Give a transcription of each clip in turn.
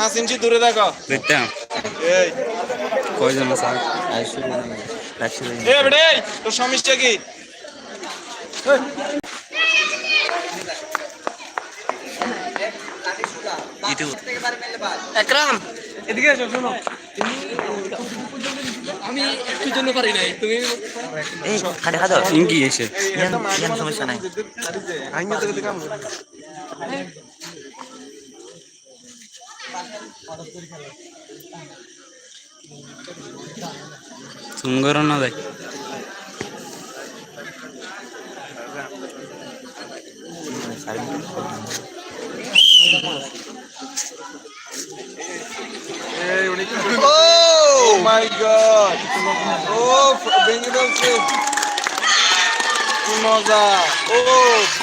পাঁচ ইঞ্চি দূরে দেখো। দেখতাম। এই। কয়জন এ বেড়ে তোর সমস্যা কি? ইউটিউব একরাম। এদিকে এসো শোনো। আমি একটু জন্য পারি নাই তুমি এই খাটে খাদো ইঙ্গি এসে। সমস্যা নাই। আইনে তো কাম সুন্দর না Oh my god! Oh, মজা ও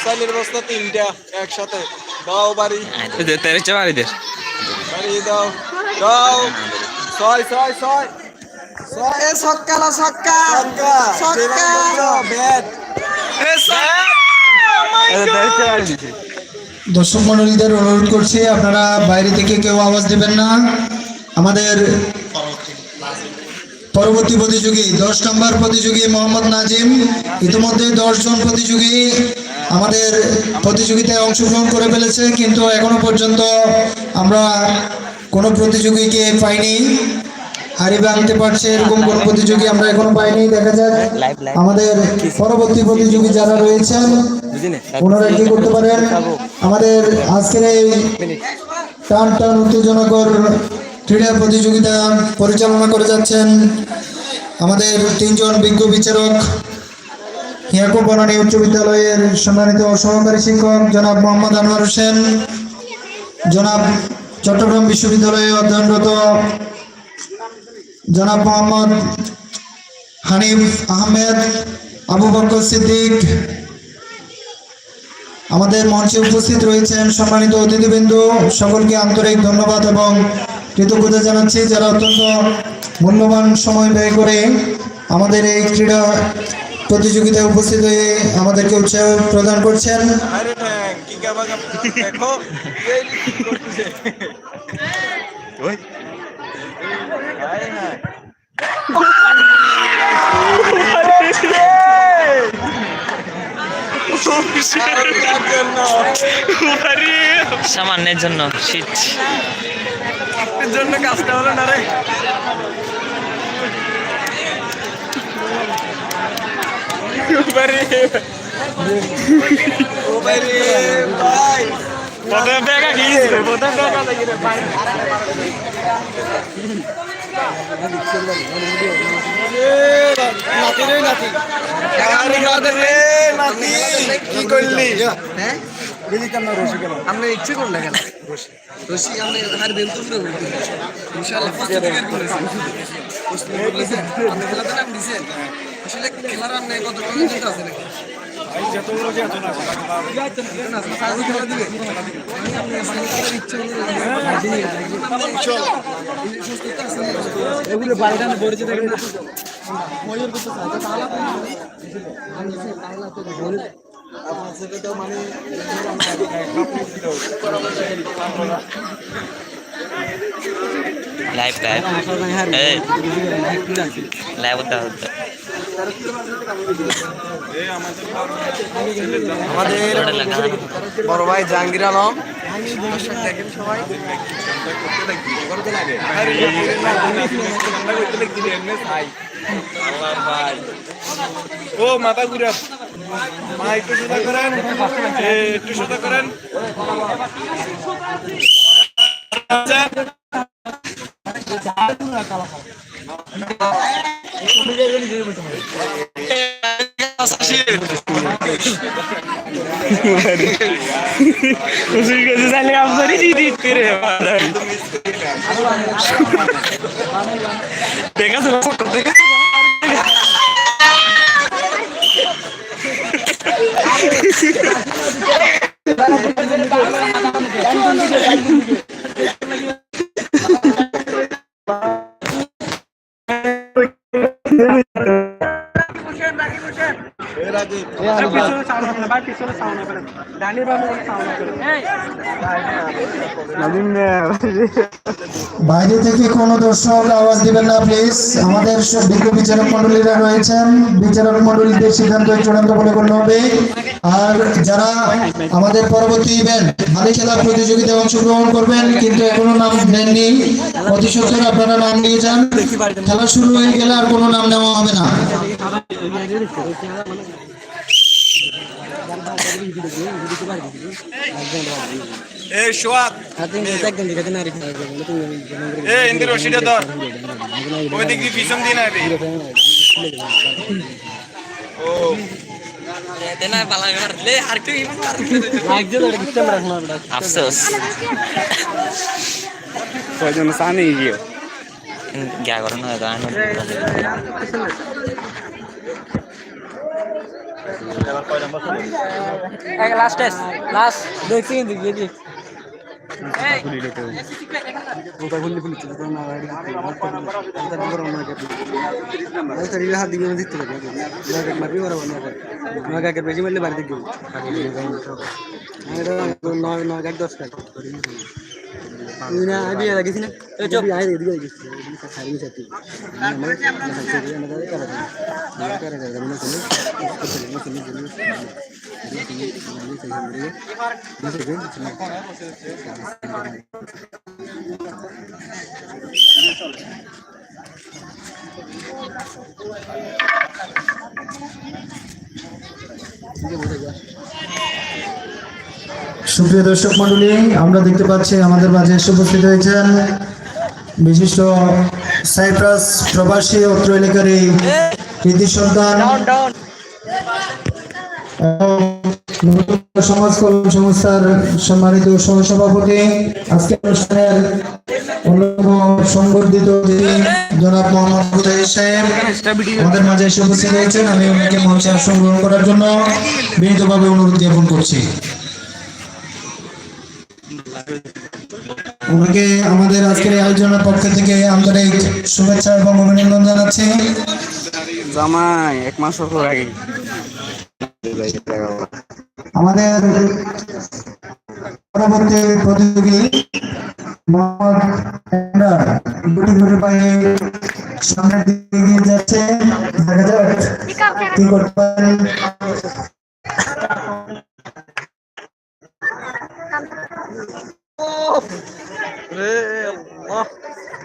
চালের বস্তা তিনটা একসাথে। দাও বাড়ি। তেরে চাবারি দে। বাড়ি দাও দাও। ছয় ছয় ছয়। ছয়। এ ছক্কা না ছক্কা। ছক্কা। ব্যাট। এ দর্শক মন্ডলীদের অনুরোধ করছি আপনারা বাইরে থেকে কেউ আওয়াজ দেবেন না। আমাদের পরবর্তী প্রতিযোগী দশ নম্বর প্রতিযোগী মোহাম্মদ নাজিম ইতিমধ্যে দশ জন প্রতিযোগী আমাদের প্রতিযোগিতায় অংশগ্রহণ করে ফেলেছে, কিন্তু এখনও পর্যন্ত আমরা কোনো প্রতিযোগীকে পাইনি। হারিবে আনতে পারছে এরকম কোনো প্রতিযোগী আমরা এখনও পাইনি, দেখা যাক। আমাদের পরবর্তী প্রতিযোগী যারা রয়েছেন, ওনারা কি করতে পারেন? আমাদের আজকের এই টান টান উত্তেজনাকর ক্রীড়া প্রতিযোগিতা পরিচালনা করে যাচ্ছেন আমাদের তিনজন বিজ্ঞ বিচারক। হিয়াকুব বনানী উচ্চ বিদ্যালয়ের সম্মানিত সহকারী শিক্ষক জনাব মোহাম্মদ আনোয়ার হোসেন, জনাব চট্টগ্রাম বিশ্ববিদ্যালয়ে অধ্যয়নরত জনাব মোহাম্মদ হানিফ আহমেদ, আবু বকর সিদ্দিক আমাদের মঞ্চে উপস্থিত রয়েছেন সম্মানিত অতিথিবৃন্দ। সকলকে আন্তরিক ধন্যবাদ এবং কৃতজ্ঞতা জানাচ্ছি যারা অত্যন্ত মূল্যবান সময় ব্যয় করে আমাদের এই ক্রীড়া প্রতিযোগিতায় উপস্থিত হয়ে আমাদেরকে উৎসাহ প্রদান করছেন? সামান্যের জন্য শীত এর জন্য কাজটা হলো না রে। বাড়ি। ও বাড়ি ভাই প্রথম দেখা গিয়েছিল প্রথম দেখা নাতি রে রে কি করলি আমরা ইচ্ছে করুন না কেন রশি আমরা হার বেল তো শুরু করতে ইনশাআল্লাহ প্রস্তুতি করেছি প্রস্তুতি করেছেন আপনি খেলাতে নাম দিছেন আসলে খেলার আর নেই কত দিতে আছে নাকি? এগুলো দেখেন মানে লাইভ লাইভ লাইভ হতে হতে আমাদের বড় ভাই জাহাঙ্গীর আলম। ও, মাথা ঘুরে মা, একটু সোজা করেন। একটু সোজা করেন। হুসুর কাছে তাহলে আপনারই দিদি দিতে রে দেখা যাবে দেখা যাবে বাইরে থেকে কোনো দর্শক আওয়াজ দিবেন না প্লিজ আমাদের বিজ্ঞ বিচারক মন্ডলীরা রয়েছেন। বিচারক মন্ডলীদের সিদ্ধান্ত চূড়ান্ত বলে গণ্য হবে। আর যারা আমাদের পরবর্তী ইভেন্ট হালি খেলা প্রতিযোগিতায় অংশগ্রহণ করবেন, কিন্তু এখনও নাম নেননি। অতি সত্তর আপনারা নাম নিয়ে যান। খেলা শুরু হয়ে গেলে আর কোনো নাম নেওয়া হবে না। এই সোয়াদ এ ইন্দির রশিদে ধর। ওই দিক দিয়ে পিছন দিয়ে না রে ও। আফসোস। কয়জন সানি গিয়ে। না গান লাস্ট লাস্ট দেখছি কিন্তু গিয়ে দিই বেশি মারলে বাড়িতে গেল নয় নয় এক দশ টাকা সুপ্রিয় দর্শক মন্ডলী আমরা দেখতে পাচ্ছি আমাদের মাঝে এসে উপস্থিত হয়েছেন বিশিষ্ট সাইপ্রাস প্রবাসী অত্র এলাকার এই কৃতি সন্তান সমাজ কল্যাণ সংস্থার সম্মানিত সহসভাপতি আজকে অনুষ্ঠানের অন্যতম সংবর্ধিত জনাব মোহাম্মদ সাহেব। আমাদের মাঝে এসে উপস্থিত হয়েছেন। আমি ওনাকে মঞ্চে আসন গ্রহণ করার জন্য বিনীতভাবে অনুরোধ জ্ঞাপন করছি। ওনাকে আমাদের আজকের এই আয়োজনের পক্ষ থেকে আন্তরিক শুভেচ্ছা এবং অভিনন্দন জানাচ্ছি। জামাই এক মাস হলো আগে আমাদের পরবর্তী প্রতিযোগী মোহাম্মদ গুটি গুটি পায়ে সামনের দিকে এগিয়ে যাচ্ছে। দেখা যাক কি করতে পারেন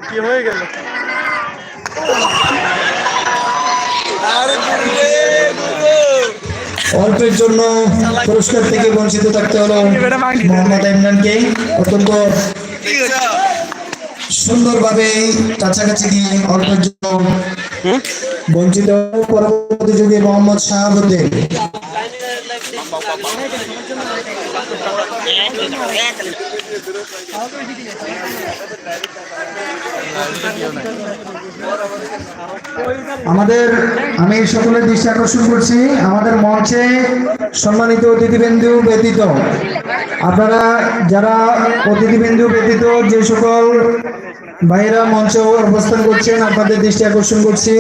কি হয়ে গেল আরে গুরু অল্পের জন্য পুরস্কার থেকে বঞ্চিত থাকতে হলো মোহাম্মদ ইমরানকে। অত্যন্ত সুন্দরভাবে কাছাকাছি গিয়ে অল্পের জন্য বঞ্চিত পরবর্তী যুগে মোহাম্মদ শাহাবুদ্দিন। আমাদের, আমি সকলের দৃষ্টি আকর্ষণ করছি। আমাদের মঞ্চে সম্মানিত অতিথিবৃন্দু ব্যতীত, আপনারা যারা অতিথিবৃন্দু ব্যতীত যে সকল ভাইয়েরা মঞ্চে অবস্থান করছেন, আপনাদের দৃষ্টি আকর্ষণ করছি।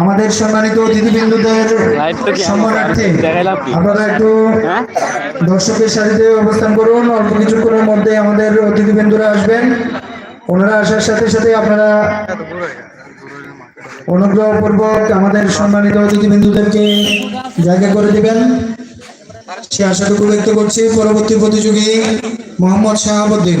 আমাদের সম্মানিত অতিথিবৃন্দুদের সম্মানার্থে আপনারা একটু দর্শকের সারিতে অবস্থান করুন। অল্প কিছুক্ষণের মধ্যে আমাদের অতিথিবৃন্দুরা আসবেন। ওনারা আসার সাথে সাথে আপনারা অনুগ্রহপূর্বক আমাদের সম্মানিত অতিথিবৃন্দুদেরকে জায়গা করে দিবেন। সে আশাটুকু ব্যক্ত করছি পরবর্তী প্রতিযোগী মোহাম্মদ শাহাবুদ্দিন।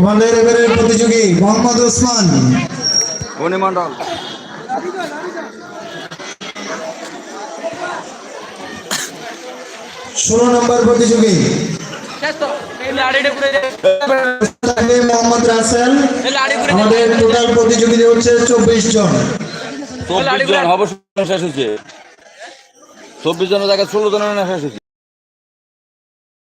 আমাদের এবারের প্রতিযোগী মোহাম্মদ ওসমান। মন্ডল ষোলো নম্বর প্রতিযোগী। থাকবে মোহাম্মদ রাসেল। আমাদের টোটাল প্রতিযোগিতা হচ্ছে চব্বিশ জন। চব্বিশ জন অবশ্য শেষ হয়েছে। চব্বিশ জনের জায়গায় ষোলো জনের শেষ হয়েছে।